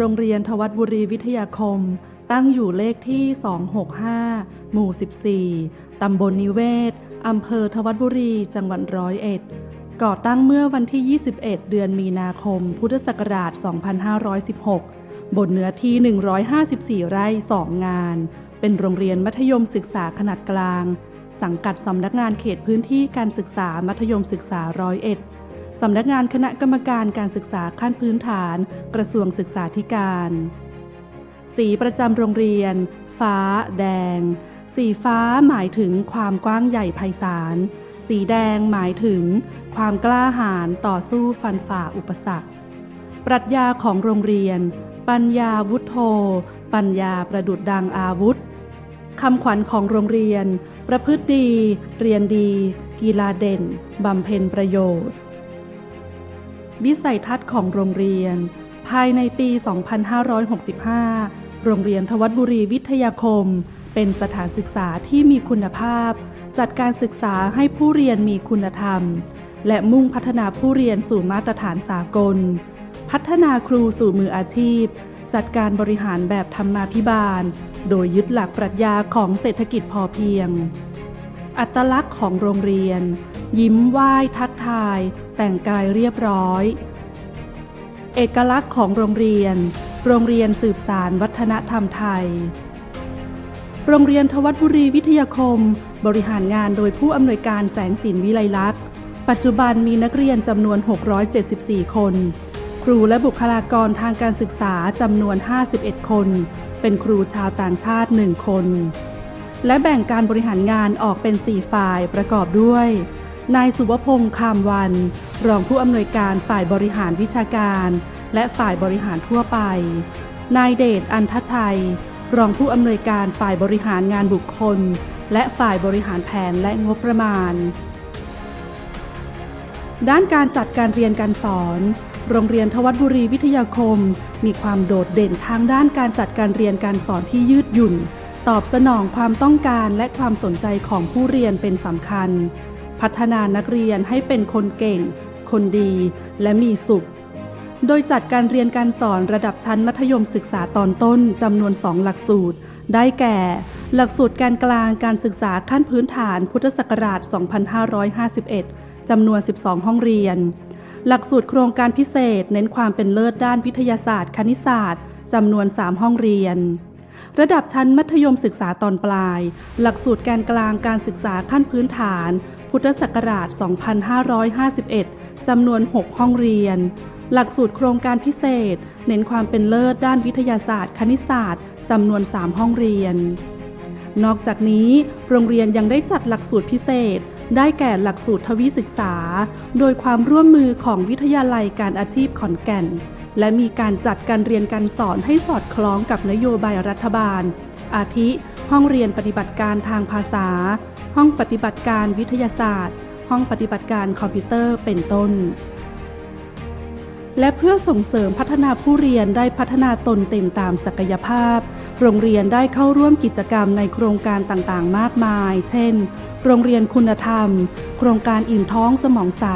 โรงเรียนทวัดบุรีวิทยาคม ตั้งอยู่เลขที่ 265 หมู่ 14 ตำบลนิเวศ อำเภอทวัดบุรี จังหวัดร้อยเอ็ด ก่อตั้งเมื่อวันที่ 21 เดือนมีนาคม พุทธศักราช 2516 บนเนื้อที่ 154 ไร่ 2 งาน เป็นโรงเรียนมัธยมศึกษาขนาดกลาง สังกัดสำนักงานเขตพื้นที่การศึกษามัธยมศึกษาร้อยเอ็ด สำนักงานคณะกรรมการการศึกษาขั้นพื้นฐาน กระทรวงศึกษาธิการ สีประจำโรงเรียน ฟ้า แดง สีฟ้าหมายถึงความกว้างใหญ่ไพศาล สีแดงหมายถึง ความกล้าหาญต่อสู้ฟันฝ่าอุปสรรค ปรัชญาของโรงเรียน ปัญญาวุฒโธ ปัญญาประดุดดังอาวุธคำขวัญของโรงเรียน ประพฤติดี เรียนดี กีฬาเด่น บำเพ็ญประโยชน์ วิสัยทัศน์ของโรงเรียน ภายในปี 2565 โรงเรียนทวัดบุรีวิทยาคม เป็นสถานศึกษาที่มีคุณภาพ จัดการศึกษาให้ผู้เรียนมีคุณธรรม และมุ่งพัฒนาผู้เรียนสู่มาตรฐานสากล พัฒนาครูสู่มืออาชีพ จัดการบริหารแบบธรรมาภิบาล โดยยึดหลักปรัชญาของเศรษฐกิจพอเพียง อัตลักษณ์ของโรงเรียน ยิ้มไหว้ทักาย แต่งกายเรียบร้อย เอกลักษณ์ของโรงเรียน โรงเรียนสืบสารวัฒนธรรมไทย โรงเรียนทวัดบุรีวิทยาคม บริหารงานโดยผู้อำนวยการแสงสินวิไลลักษณ์ ปัจจุบันมีนักเรียนจำนวน 674 คน ครูและบุคลากรทางการศึกษาจำนวน 51 คน เป็นครูชาวต่างชาติ 1 คนและแบ่งการบริหารงานออกเป็น 4 ฝ่ายประกอบด้วย นายสุวพงษ์คามวัน รองผู้อำนวยการฝ่ายบริหารวิชาการ และฝ่ายบริหารทั่วไป นายเดชอันทชัย รองผู้อำนวยการฝ่ายบริหารงานบุคคล และฝ่ายบริหารแผนและงบประมาณ ด้านการจัดการเรียนการสอน โรงเรียนทวัดบุรีวิทยาคม มีความโดดเด่นทางด้านการจัดการเรียนการสอนที่ยืดหยุ่น ตอบสนองความต้องการและความสนใจของผู้เรียนเป็นสำคัญ พัฒนานักเรียนให้เป็นคนเก่ง คนดีและมีสุข โดยจัดการเรียนการสอนระดับชั้นมัธยมศึกษาตอนต้นจำนวน 2 หลักสูตร ได้แก่ หลักสูตรการกลางการศึกษาขั้นพื้นฐานพุทธศักราช 2551 จำนวน 12 ห้องเรียน หลักสูตรโครงการพิเศษ เน้นความเป็นเลิศด้านวิทยาศาสตร์ คณิตศาสตร์จำนวน 3 ห้องเรียน ระดับชั้นมัธยมศึกษาตอนปลาย หลักสูตรแการกลางการศึกษาขั้นพื้นฐาน พุทธศักราช 2551 จำนวน 6 ห้องเรียน หลักสูตรโครงการพิเศษ เน้นความเป็นเลิศด้านวิทยาศาสตร์ คณิตศาสตร์ จำนวน 3 ห้องเรียน นอกจากนี้ โรงเรียนยังได้จัดหลักสูตรพิเศษได้แก่หลักสูตรทวีศึกษา โดยความร่วมมือของวิทยาลัยการอาชีพขอนแก่น และมีการจัดการเรียนการสอนให้สอดคล้องกับนโยบายรัฐบาล อาทิ ห้องเรียนปฏิบัติการทางภาษา ห้องปฏิบัติการวิทยาศาสตร์ ห้องปฏิบัติการคอมพิวเตอร์เป็นต้น และเพื่อส่งเสริมพัฒนาผู้เรียนได้พัฒนาตนเต็มตามศักยภาพ โรงเรียนได้เข้าร่วมกิจกรรมในโครงการต่างๆ มากมาย เช่น โรงเรียนคุณธรรม โครงการอิ่มท้องสมองใส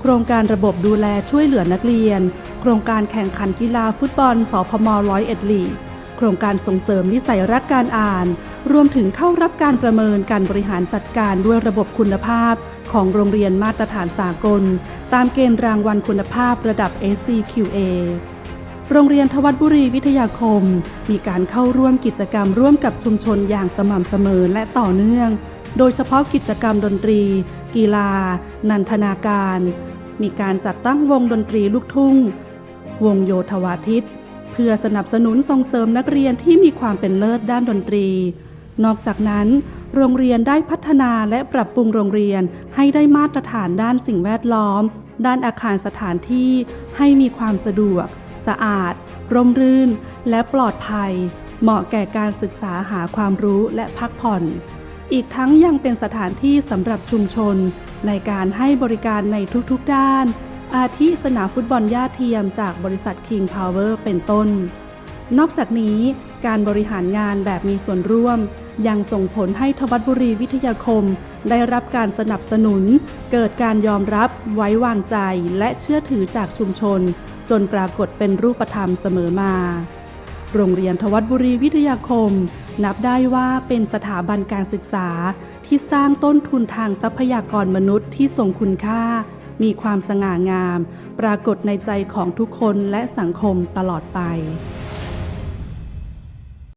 โครงการระบบดูแลช่วยเหลือนักเรียน ครงการแข่งขันกีฬาฟุตบอล สพมร้อยเอ็ดลีโครงการส่งเสริมนิสัยรักการอ่าน รวมถึงเข้ารับการประเมินการบริหารจัดการด้วยระบบคุณภาพ ของโรงเรียนมาตรฐานสากล ตามเกณฑ์รางวัลคุณภาพระดับ SCQA โรงเรียนทวัดบุรีวิทยาคม มีการเข้าร่วมกิจกรรมร่วมกับชุมชนอย่างสม่ำเสมอและต่อเนื่อง โดยเฉพาะกิจกรรมดนตรี กีฬา นันทนาการ มีการจัดตั้งวงดนตรีลูกทุ่ง วงโยธวาทิต เพื่อสนับสนุนส่งเสริมนักเรียนที่มีความเป็นเลิศด้านดนตรี นอกจากนั้น โรงเรียนได้พัฒนาและปรับปรุงโรงเรียนให้ได้มาตรฐานด้านสิ่งแวดล้อม ด้านอาคารสถานที่ให้มีความสะดวก สะอาด ร่มรื่น และปลอดภัย เหมาะแก่การศึกษาหาความรู้และพักผ่อน อีกทั้งยังเป็นสถานที่สำหรับชุมชนในการให้บริการในทุกๆด้าน อาทิสนามฟุตบอลย่าเทียมจากบริษัท King Power เป็นต้น นอกจากนี้การบริหารงานแบบมีส่วนร่วม ยังส่งผลให้ทวัตบุรีวิทยาคม ได้รับการสนับสนุน เกิดการยอมรับ ไว้วางใจและเชื่อถือจากชุมชน จนปรากฏเป็นรูปธรรมเสมอมา โรงเรียนทวัตบุรีวิทยาคม นับได้ว่าเป็นสถาบันการศึกษาที่สร้างต้นทุนทางทรัพยากรมนุษย์ที่ทรงคุณค่า มีความสง่างาม ปรากฏในใจของทุกคนและสังคมตลอดไป